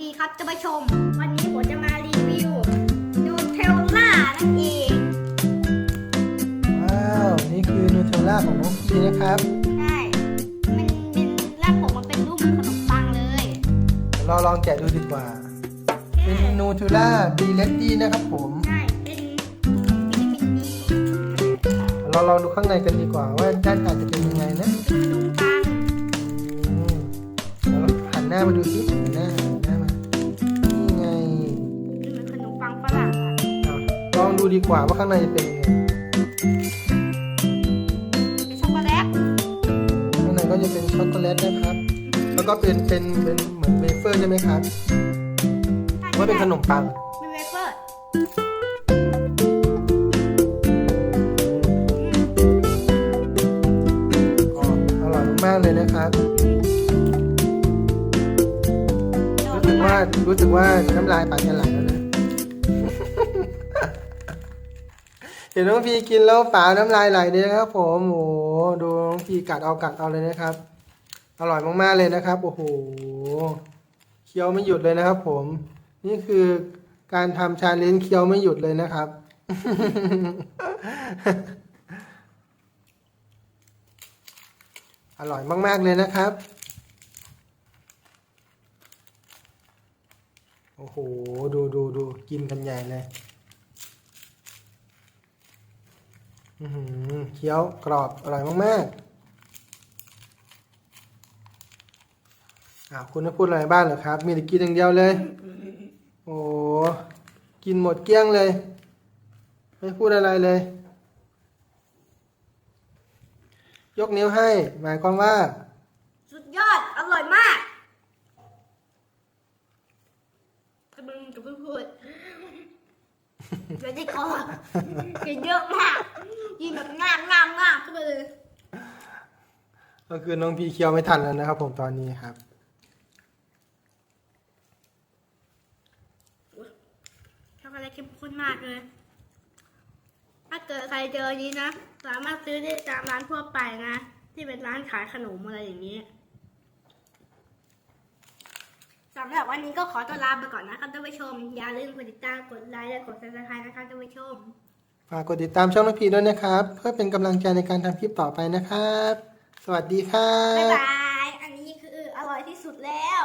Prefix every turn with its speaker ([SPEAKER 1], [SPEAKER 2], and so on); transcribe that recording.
[SPEAKER 1] ดีครับจะไปชม วันนี้ผมจะมารีวิวนูเทลล่านั่นเอง
[SPEAKER 2] ว้าว นี่คือนูเทลล่าของน้องพีนะครับ
[SPEAKER 1] ใช่ มันเป็นรากผมมันเป็นรูปเหมือนขนมปังเลย
[SPEAKER 2] เดี๋ยวเราลองแกะดูดีกว่า เป็นนูเทลล่าบีเลตตี้นะครับผม
[SPEAKER 1] ใช่ เป็นวิตามินดี
[SPEAKER 2] เราลองดูข้างในกันดีกว่า ว่าด้านในจะเป็นยังไงนะ
[SPEAKER 1] เป็นขนมปัง
[SPEAKER 2] อืมเราหันหน้ามาดูสิ ดูดีกว่าว่าข้างในจะเป็นยังไง
[SPEAKER 1] เป็นช็อกโกแลต
[SPEAKER 2] ข้างในก็จะเป็นช็อกโกแลตนะครับ แล้วก็เป็นเป็นเป็นเหมือนเวเฟอร์ใช่ไหมครับหรือว่าเป็นขนมปัง
[SPEAKER 1] เป็นเวเฟอร์
[SPEAKER 2] อ๋ออร่อยมากๆเลยนะครับรู้สึกว่ารู้สึกว่าน้ำลายปากจะไหลแล้วนะ เห็นน้องพีกินแล้วฝาน้ำลายไหลเลยนะครับ ผมโอ้โหดูน้องพีกัดเอากัดเอาเลยนะครับ อร่อยมากๆเลยนะครับโอ้โหเคี้ยวไม่หยุดเลยนะครับ ผม นี่คือการทำชาเลนจ์เคี้ยวไม่หยุดเลยนะครับอร่อยมาก ๆ เลยนะครับ โอ้โห ดูดูดูกินกันใหญ่เลย อือหือ เคี้ยวกรอบอร่อยมากๆอ่าวคุณจะพูดอะไรบ้างเหรอครับ มีแต่กินอย่างเดียวเลย โอ้กินหมดเกลี้ยงเลย ไม่พูดอะไรเลย ยกนิ้วให้ หมายความว่า
[SPEAKER 1] สุดยอด อร่อยมากกระมึงกับพูด เดี๋ยวจะคอกินเยอะมากกินแบบงามงามงามขึ้นไปเลย
[SPEAKER 2] ก็คือน้องพีเคี้ยวไม่ทันแล้วนะครับ ผมตอนนี้ครับ
[SPEAKER 1] ช็อกโกแลตเข้มข้นมากเลย ถ้าเกิดใครเจออันนี้นะ สามารถซื้อได้ตามร้านทั่วไปนะ ที่เป็นร้านขายขนมอะไรอย่างนี้ สำหรับวันนี้ก็ขอตัวลาไปก่อนนะครับท่านผู้ชม อย่าลืมกดติดตาม กดไลค์และกดซับสไครต์นะครับท่านผู้ชม
[SPEAKER 2] ฝากกดติดตามช่องน้องพีด้วยนะครับ เพื่อเป็นกำลังใจในการทำคลิปต่อไปนะครับ สวัสดีครั
[SPEAKER 1] บ๊าย
[SPEAKER 2] บ
[SPEAKER 1] บาย อันนี้คืออร่อยที่สุดแล้ว